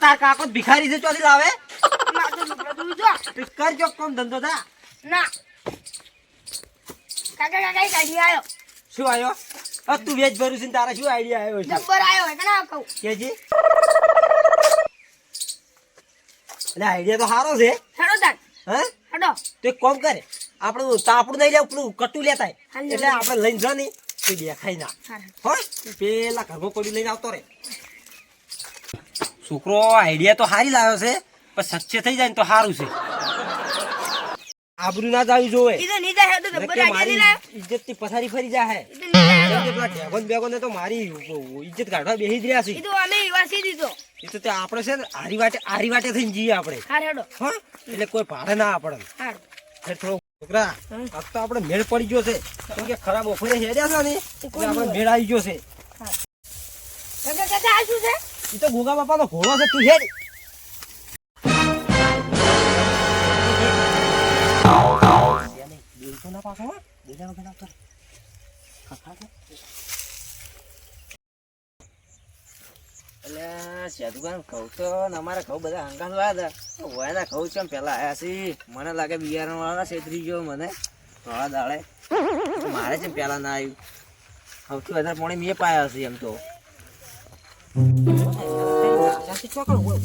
તાર કાકો ભિખારી છે ચોથી લાવે? કરજો કોમ ધંધો થા. ના. કાકા કાકા કાઢી આવ્યો શું આવ્યો અ તું વેજ ભરું છે ને તારા શું આઈડિયા આવ્યો છે? નંબર આવ્યો હોય કે કહું. કેજી? એટલે આઈડિયા તો સારો છે. હેડો તાર. હે? હેડો. તો એક કોમ કરે. આપણું તાપડું નહીં લેવું પેલું કટુ લેતા એટલે આપણે લઈને જો નહીં તો દેખાય ના. હોય પેલા ઘરમાં કોઈ લઈને આવતો રે. છોકરો આઈડિયા તો સારી લાવ્યો છે પણ સચ્ચે થઈ જાય ને તો સારું છે. આબરૂ ના જાવી. જોવે. ઇજ્જતથી પથારી ફરી જાય ઢેગોન બેગોને તો મારી ઇજ્જત કાઢવા બેસી જ રહ્યા છે. તો અમે વાસી દીધો એ તો. તે આપણે છે ને હારી વાટે હારી વાટે થઈને જઈએ આપણે. હા? એટલે કોઈ ભાડે ના આપણને થોડો છોકરા આજ તો આપણે મેળ પડી ગયો છે. કેમ કે ખરાબ બપોરે હેડ્યા છે ને આપણે મેળ આવી ગયો છે. કાકા કાકા આ શું છે? એ તો ગોગા બાપાનો ઘોડો છે, તું હેડ બેલતો ના પાછો હો. બીજા વગર આવતો રહે. ખખા છે. એટલે સાધુભાઈ ઘઉં તો અમારા ઘઉં બધા હંગાત વાયા હતા વયના ઘઉં છે પેલા આવ્યા છે મને લાગે બિયારણ વાળા છેતરી ગયો મને થોડા દાડે મારે છે પેલા ના આવ્યું સૌથી વધારે પાણી મેં પાયા છે એમ તો ચોકડ હોય.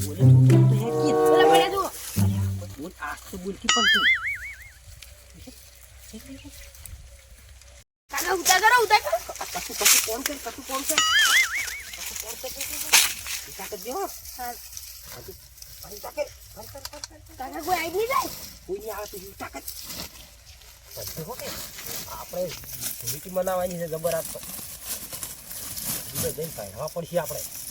કોણ છે કશું કોણ છે કશું કોણ. ભાઈ તાકે કાકા કોઈ આવી નહીં જાય કોઈ નહીં આવે તો આપણે ધૂળીટી મનાવવાની છે જબર આપતો જઈને પહેરવા પડશે આપણે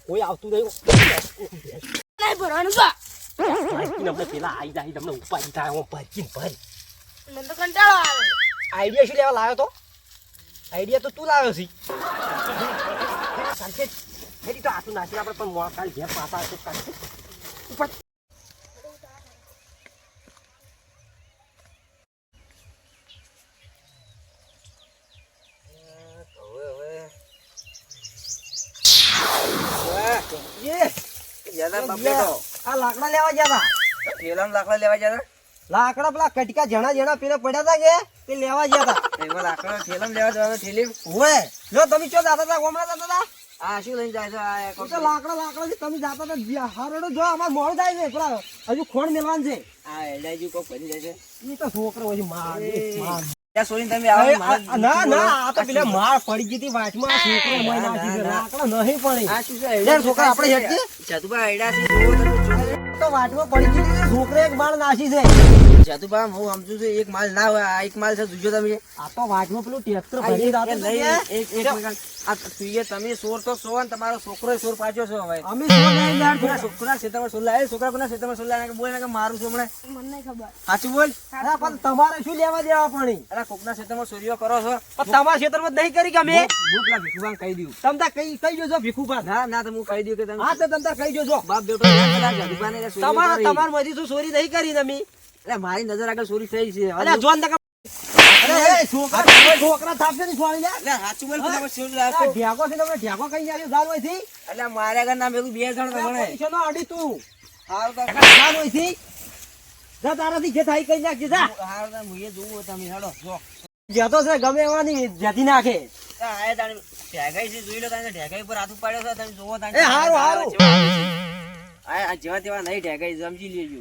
કઈ આવતું નહીં નહીં પેલા આઈ જાય તમને ઉપાડી ભરી આઈડિયા શું લેવા લાવ્યો તો આઈડિયા તો તું લાવ્યો છે ફેરી તો આસુ નાસી આપણે પણ મોડા કાલ ઘેર પાછા આવશે કાંચે ઉપર. લાકડા લેવા ગયા હતા લાકડા લેવા જતા લાકડા પેલા કટકા જણા જણા પેલા પડ્યા હતા કે? તે લેવા ગયા હતા લાકડા ઠેલામાં લેવા ઠેલી ઓએ લો તમે ચો જાતા હતા ગોમડા જાતા હતા આ શું લઈને જાય છે? આ એક એ તો લાકડા લાકડા તમે જાતા હતા જ્યાં જો અમાર મોડું થાય છે પેલા હજુ ખોણ મેલવાનું છે. આ એડાજી કોક કરી જાય છે. એ તો છોકરો હોય માર માર. ત્યાં તમે આવો આ- આ- ના ના આ તો પેલા માર પડી ગઈ હતી વાંચમાં છોકરો મય નાખી છે. લાકડા નહીં પડી. આ શું છે લે, છોકરા આપણે હેઠી? છે? જુઓ તમે જુઓ. તો વાંચમાં પડી ગઈ હતી છોકરો એક માળ નાસી છે. જાતુભા હું સમજુ છું એક માલ ના હોય આ એક માલ છે જોજો તમે. આ તો વાંચમાં પેલું ટ્રેક્ટર ભરી એક- રાતો એ તો નહીં, કે, એક એક આ તુંએ તમે સોર તો સો ને તમારો છોકરો સોર પાછો છો હવે. અમે શું નહીં યાર. કોના છોકરા ક્ષેત્રમાં સોર લાવે છોકરા કોના ક્ષેત્રમાં સોર લાવે બોલ કે મારું છું હમણાં. મને ખબર. સાચું બોલ. અરે પણ તમારે શું લેવા દેવા પણ? અરે કોકના ક્ષેત્રમાં ચોરીઓ કરો છો. પણ તમારા ક્ષેત્રમાં જ નહીં કરી કે અમે. કહી દઉં. તમ તાર કઈ કહી જોજો ભીખુભા ના ના તો કહી દઉં કે તમે હા તો તમ તાર કઈ જોજો બાપ બેટો તમારા. તમારમાંથી શું સોરી નહીં કરી તમે એટલે મારી નજર આગળ ચોરી થઈ છે. અરે જોન તક અરે છોકરા છોકરા થાપશે ને છોડી લે એટલે બોલ તમે ચોરી આ લાવો. છે તમે ઢેકો કઈ જાય દાલ હોયથી એટલે મારે આગળ ના ભેગું બે જણ તમને પૈસા નો અડી તું. હારું તો. દાલ હોયથી જા તારાથી જે થાય કઈ નાખજે જા. હારું તો હું એ તમે હેડો જો. જેતો છે ગમે એવાની જેથી નાખે. હા આયા તાણી છે જોઈ લો તાણે ઢેકાઈ પર હાથ ઉપાડ્યો છે તમે જોવો તાણે. એ હારું, હારું. આ આ જેવા તેવા નહીં ઢેકાઈ સમજી લેજો.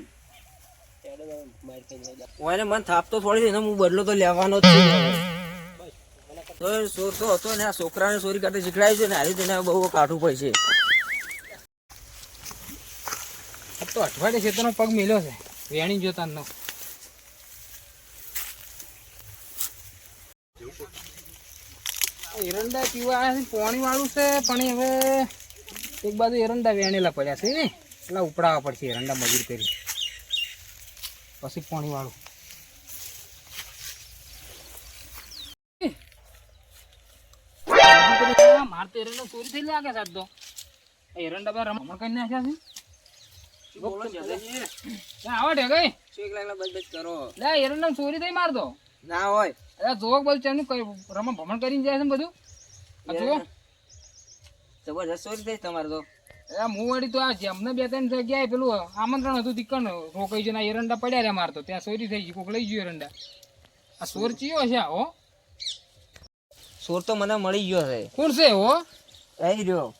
ઓને મન થાપતો થોડી ને હું બદલો તો લેવાનો જ છું. સોર તો હતો ને, આ છોકરાને ચોરી કાઢે શીખડાયું છે ને આજે તેને બહુ કાઢવું પડશે તો અઠવાડિયે ખેતરનો પગ મેલ્યો છે, વેણી જોતા નો એરંડા પીવા પાણી વાળું છે, પણ હવે એક બાજુ એરંડા વેણેલા પડ્યા છે એટલા ઉપડાવવા પડશે એરંડા મજૂર કરી. પછી પાણી વાળું. મારે તો એરંડા ચોરી થઈ લાગે સાહેબ તો. એરંડા પર રમણ કરી નાખ્યા છે? આવો ઢેગઈ એકલા બજ બજ કરો? લે એરંડા ચોરી થઈ મારતો. ના હોય. અરે જોક બોલ ચેનું કઈ રમણ ભમણ કરીને જાય છે ને બધું? જબરજસ્ત ચોરી થઈ તમારે તો. હું વળી તો આ જેમને બે ત્રણ જગ્યાએ પેલું આમંત્રણ હતું તીકણ રોકાઈ છે આ એરંડા પડ્યા રે મારતો ત્યાં ચોરી થઈ ગઈ. કોક લઈ ગયું એરંડા. આ સોર ચિયો છે હો? સોર તો મને મળી ગયો છે. કોણ છે હો? અહીં રહ્યો.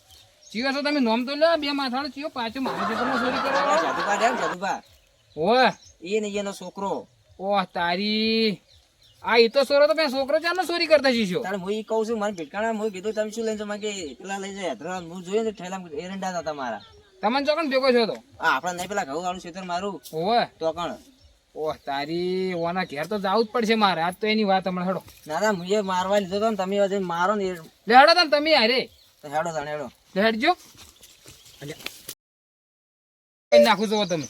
ચિયો છો તમે? નોમ તો લે. બે માથાળો ચિયો. પાછો મારે ખેતરમાં ચોરી કરવા જાદુભા જાદુભા ઓય. એ ને એનો છોકરો. ઓહ તારી. આ એ તો સોરો તો મેં છોકરો ચાલો ચોરી કરતા શીશો તારે હું ઈ કહું છું મારે ભેટકાણા હું કીધું તમે શું લઈને જમા કે પેલા લઈ જાય હેદરા હું જોયું ને ઠેલા એરંડા હતા તમારા તમને ચોકન ભેગો છો તો? આ આપણે નહીં પેલા ઘઉં વાળું ખેતર મારું. ઓય તો કણ ઓહ તારી ઓના ઘેર તો જવું જ પડશે મારે. આજ તો એની વાત હમણાં હેડો. ના ના મુએ મારવા લીધો તો તમે હજી મારો ને એ- લે હેડો તને તમે હારે. તો હેડો તાણે હેડો. લે હેડજો. નાખું છો તમે.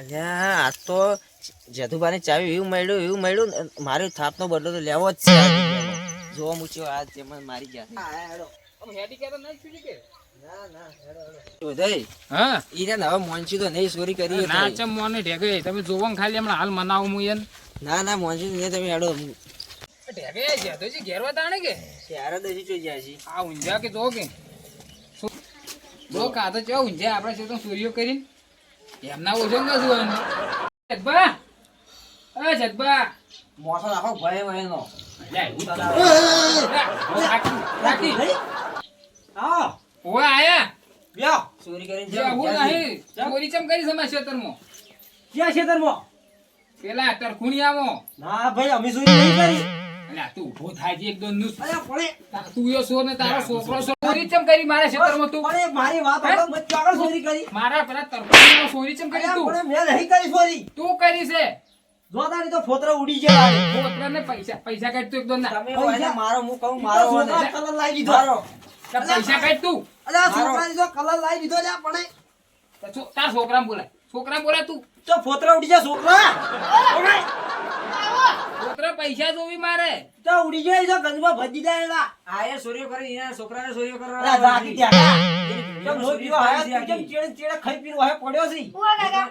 અલ્યા આ તો જધુબાની ચાવી એવું મળ્યું એવું મળ્યું મારે થાપનો બદલો તો લેવો જ છે. જોવા મૂચ્યો આ મારી ગયા તો નહીં ચોરી કરી ના હતી. ચમ મોને તમે જોવો ને ખાલી હાલ મનાવું હું ના ના મોનસી તમે હેડો. ઢેગે છે તો જી ઘેર તાણે કે? ત્યારે દસી જોઈ જાય છે. આ ઊંઝા કે જો કે? જો કાતો ચો ઊંઝા આપણે તો સૂર્યો કરીને? એમના ઓછો ન જોવાનું જગબા. અ જગબા. મોસો રાખો ભય તો ના. રાખી. ઓવે આયા. ચોરી કરીને જે આવું જ્યાંથી. નહીં. ચોરી ચમ કરી સમાજ ખેતરમાં ક્યાં ખેતરમાં પેલા તરખુણિયામાં. ના ભાઈ અમે ચોરી નહીં કરી. અલ્યા તું ઊભો થાય છે એકદમનું અલ્યા પડે તું યો સોર ને તારો છોકરો સોર. ચમ કરી મારા ખેતરમાં તું? પડે મારી વાત હે? સાંભળો, મેં ક્યાં કરી. મારા પેલા તરખુણિયામાં ચોરી ચમ કરી તું? પડે મેં નહીં કરી ચોરી તું કરી છે? જોતાની તો ફોતરા ઉડી ગયા. છોકરાને પૈસા પૈસા કાઢ તું એકદમ ના તમે હોય મારો હું કહું મારો કલર લાવી દીધો. મારો. પૈસા કાઢ તું. અરે. છોકરાની તો કલર લાવી દીધો લ્યા પડે તા તાર છોકરાને બોલાય. છોકરા બોલાય તું. તો ફોતરા ઉડી જા છોકરા. છોકરા પૈસા જોવી મારે. તો ઉડી જાય તો ગંજમાં ભજી જાય એલા આ એ ચોરીઓ કરી એના છોકરાને ચોરીઓ કરવા રાખી ત્યાં લોહી પીવા આયા કેમ ચેડે ચેડે ખાઈ પીને વાહે પડ્યો છે? ઓ કાકા.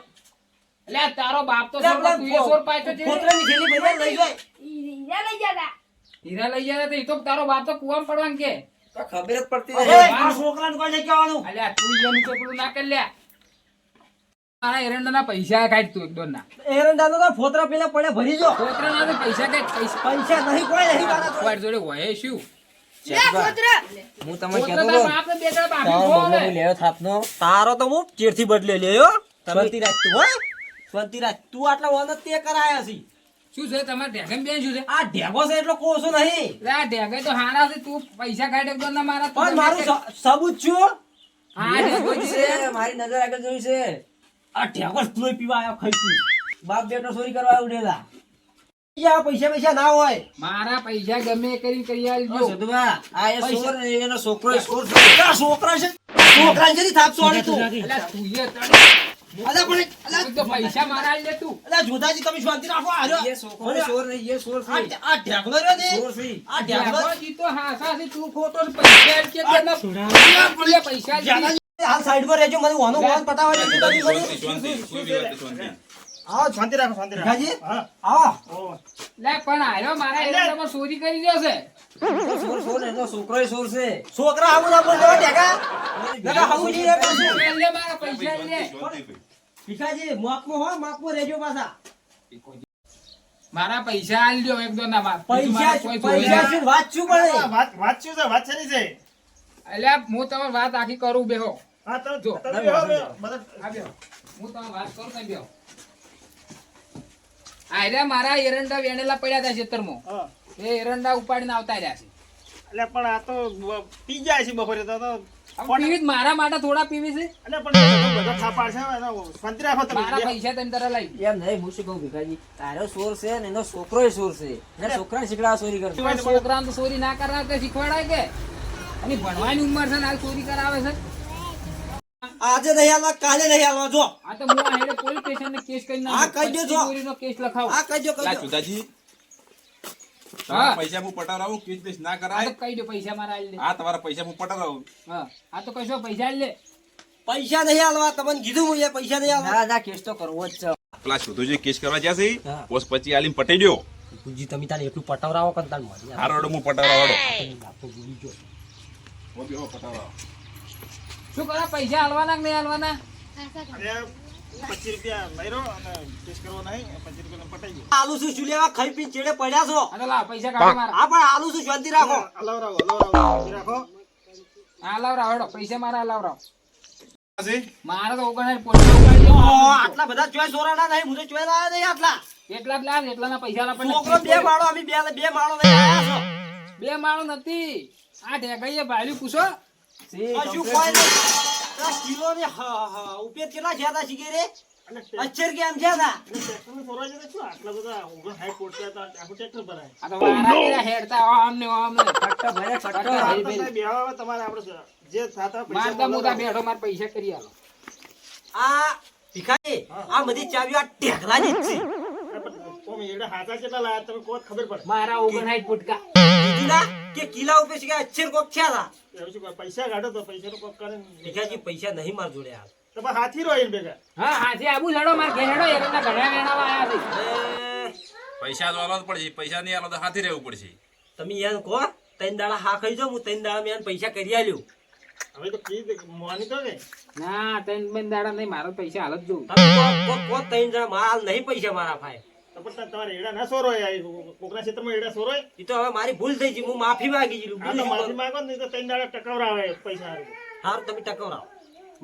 એટલે તારો બાપ તો સોર પાછો છે. ફોતરાની થેલી બધા લઈ જાય. ઈ લઈ જાતા હીરા લઈ ગયા તો એ તો તારો બાપ તો કુવામ પડવાન કે. તો ખબર જ પડતી નથી. છોકરાને કોઈ નહીં કહેવાનું અલ્યા તું એનું તો પેલું ના કરી લ્યા મારા એરંડાના પૈસા કાઢ તું એકદમ ના. એરંડાનો તો ફોતરા પેલા પડે ભરી જો ફોતરા ના પૈસા કાઢ પૈસા. નહીં કોઈ નહીં તારા જોડે. જોડે હોય શું? હું તમને કહેતો તારા તો હું ચેરથી બદલે લ્યો શાંતિ હો. શાંતિ રાખ. તું આટલા તે કરાયા છે. શું છે? તમારે ઢેગન બેન શું છે? આ ઢેગો છે એટલો કોસો નહીં. આ ઢેગે તો હારા છે. તું પૈસા કાઢ એકદમ ના મારા પણ મારું સબૂત છું. હા મારી નજર આગળ જોયું છે. આ ઢેગો જ પીવા આવ્યો ખાઈ બાપ બેટો ચોરી કરવા ઉડેલા. પૈસા પૈસા ના હોય. મારા પૈસા ગમે એ કરી આલજો સદુભા, આ એ પૈસા- એનો છોકરો. આ છોકરા છે? છોકરા છે થાપસો આલી તું. અલ્યા તું અલા પણ અલા તો પૈસા મારા આલી તું. અલા જોધાજી તમે શાંતિ રાખો આ એ છોકરો ચોર નહીં, એ ચોર આ છે. રહ્યો ને ચોર છે. આ ઢેગલો ઢેગો જીતો હાસા છે તું ખોટો પૈસા કે તને પૈસા હાલ સાઈડમાં રહેજો મને વાનો વાન પતાવા. આવો શાંતિ? રાખો શાંતિ રાખો. ભીખાજી આવો લે પણ આયો મારા એરિયામાં ચોરી કરી ગયો છે. સોર સોર એનો છોકરો સોર છે. છોકરા આવું ના બોલજો ટેકા. ઢેગા આવું જી એ પાછું લે મારા પૈસા લે. ભીખાજી માપમાં હો માપમાં રહેજો પાછા. મારા પૈસા આલ એક દો ના માર પૈસા પૈસા શું વાત શું પડે વાત વાત શું છે? વાત છે ની છે? એટલે હું તમારી વાત આખી કરું બેહો. હા તો જો, તમે બેહો, બેહો. આ હું તમારી વાત કરું તમે બેહો? આયરા મારા એરંડા વેણેલા પડ્યા હતા ખેતરમાં. એ એરંડા ઉપાડીને આવતા રહ્યા છે. એટલે પણ આ તો પી જાય છે બપોરે તો તો પીવી મારા માટે થોડા પીવી છે. એટલે પણ એ થાપાડ છે એનો શાંતિ મારા પૈસા તમે તારા લઈ. એમ નહીં હું શું કહું ભીખાજી? તારો સોર છે ને એનો છોકરો સોર ચોર છે ને છોકરાને શીખડાવા ચોરી કરતો પણ છોકરાને તો ચોરી ના કરાવે તો શીખવાડાય કે? અને ભણવાની ઉંમર છે ને હાલ ચોરી કરાવે છે. આજે નહીં આલવા કાલે નહીં આલવા જો. આ તો હું આ હેડે પોલીસ સ્ટેશન ને કેસ કરી હા, કહી દેજો. ચોરીનો કેસ લખાવું. આ કહેજો લા કહેજો ચુદાજી હા. પૈસા હું પટાવરાવું કેસ બેસ ના કરાય? કહી દો પૈસા મારા આલી દે. આ તમારા પૈસા હું પટાવરાવું હા. આ તો કશો પૈસા આલી લે પૈસા નહીં આલવા તમને કીધું હું પૈસા નહીં આલવા. ના ના કેસ તો કરવો જ છે. પેલા સુધુજી કેસ કરવા જ્યાં છે હા. પછી આલીને પટાઈ દ્યો. ગુજી તમે તારે એટલું પટાવરાવો કે તાર મરી હારો હેડો હું પટાવરા વાળો લાખો ગુજી જો શું કરો? પૈસા હાલવાના કે નહીં હાલવાના? પચીસ રૂપિયા લઈ અને કેસ કરવો નહીં પચીસ રૂપિયા પટાઈ ગયો. આલુ શું શું ખાઈ પી ચેડે પડ્યા છો? આ તો પૈસા કાઢો મારા. હા પણ આલુ શું શાંતિ રાખો? અલાવરાવો અલાવરાવો રાખો. આ લાવરાવ પૈસા મારા લાવરાવ છે? મારા તો ઓગણ પોલીસ ઉપાડી ઓહો, લો. આટલા બધા ચોઈસ સોરાના નહીં હું તો ચોઈસ લાયા નહીં આટલા. એટલા જ લાવ એટલાના પૈસા બે માળો અમે બે બે માળો લઈ બે માળો નથી. આ ઢેકાઈએ ભાઈ પૂછો. આ શું કોઈ કિલો ને હ- હ- ઉપેર કેટલા થયા હતા શીખે રે અચ્છર કેમ જતા શું આટલા બધા ઓગણ સાઠ કોટિયા તો આખું ટ્રેક્ટર ભરાય? આ તો વારા હેડતા આમ ને આમ ને ફટકા ભરે ફટકા ફટકા આ તો બેહવા આવે તમારે આપણે જે થતા પૈસા મારતા મોટા બેઠો માર પૈસા કરી આલો. આ બધી ચાવીઓ આ ટેકલા છે. એડા હાથા કેટલા લાયા તમે કોત ખબર પડે. મારા ઓગણ ફૂટકા. કીધું ના? કે કિલા ઉપર શીખે અચ્છર કોક થયા હતા એવું શું પૈસા કાઢો તો પૈસા નું કોક કરે ને. ભીખાજી પૈસા નહીં માર જોડે હાલ. તો પણ હાથી રો એને ભેગા. હા હાથી આબુ લડો માર ઘેર હેડો એરંડા ઘણા વેણાવા આયા છે. પૈસા તો આલો જ પડશે. પૈસા નહીં આલો તો હાથી રહેવું પડશે. તમે યાર કહો ત્રણ દાડા હા ખાઈ જાઓ હું ત્રણ દાડા મેં પૈસા કરી આલ્યું. હવે તો કી મોની તો કે ના ત્રણ બેન દાડા નહીં મારા પૈસા જોઉં. કહો, કહો, કહો ત્રણ દાડા મારા હાલ નહીં પૈસા મારા ભાઈ. તો પણ તમારે એડા ના સોરો કોકના ક્ષેત્રમાં એડા સોરો એ? તો હવે મારી ભૂલ થઈ ગઈ હું માફી માંગી છું આ તો માફી માંગો ને તો ત્રણ દાડા ટકરાવ પૈસા હારું. તમે ટકરાવો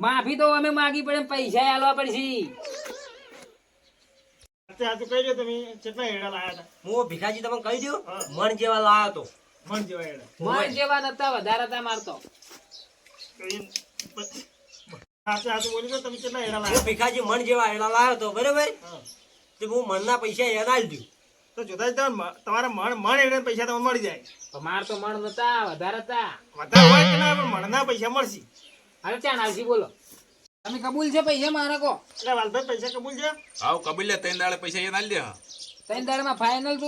માફી તો અમે માગી પડે પૈસા આલવા પડશે. સાચું કહી દો તમે કેટલા એડા લાયા હતા હું ભીખાજી તમને કહી દઉં મણ જેવા લાયો તો. મણ જેવા એડા મન જેવા નતા વધારે હતા મારતો તો. એ સાચું બોલી દો તમે કેટલા એડા લાયા? ભીખાજી મણ જેવા એડા લાયો તો બરાબર. તે હું મણના પૈસા યાદ આલી દઉં. તો જોતા જ તમારે તમારા મણ મણ એટલે પૈસા તમને મળી જાય. પણ માર તો મણ નતા વધારે હતા. વધારે હોય કે ના પણ મણના પૈસા મળશે. અરે ત્યાં આવજી બોલો. તમે કબૂલ છે પૈસા મારા કો? એટલે વાલભાઈ પૈસા કબૂલ છે? આવ કબૂલ લે ત્રણ દાડે પૈસા યાદ આલી દે ત્રણ દાડામાં ફાઇનલ તો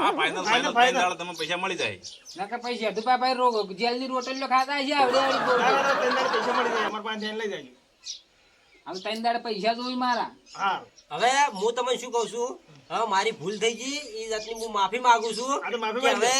હા ફાઇનલ ફાઇનલ ત્રણ દાડે તમે પૈસા મળી જાય. નકર પૈસા ધુપા ભાઈ રોગ જેલની રોટલીઓ ખાતા છે આવડે આવડી પૈસા મળી જાય અમાર પાસે લઈ જાય હવે ત્રણ દાડે પૈસા જોઈ મારા. હા. હવે હું તમને શું કહું છું? હવે મારી ભૂલ થઈ ગઈ એ જાતની હું માફી માંગુ છું આ તો માફી કે હવે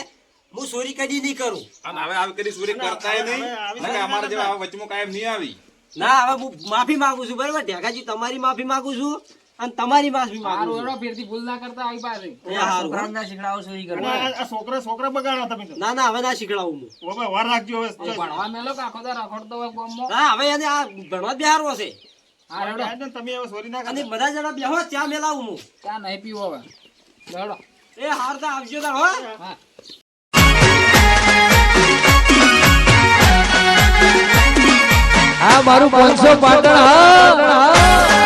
હું ચોરી કદી નહીં કરું. અને હવે આવી કદી ચોરી કરતાય નહીં. હવે અમારા જેવા વચમાં કાયમ નહીં આવી. ના હવે હું માફી માંગુ છું બરાબર? ઢેકાજી તમારી માફી માંગુ છું અને તમારી માફી માંગુ મારું છું. ફેરથી ભૂલ ના કરતા આવી પાસે એ હારું. છોકરાને ના શીખડાવો છો ઈ કરવા. છોકરા છોકરા બગાડો તમે ના ના હવે ના શીખડાવું હું. હવે વાર રાખજો હવે. હવે ભણવા મેલો કાખો આખો દાડો રખડતો હોય ગામમાં. ના હવે એને આ ભણવા બિહારવો છે. તમે હવે સોરી ના અને બધા જણા બેહો ત્યાં મેલાવું હું. ચા નહીં પીવો હવે. રેડો એ હાર તો આવજો તાર હો. હા. આ મારું પાંચસો પાટણ હા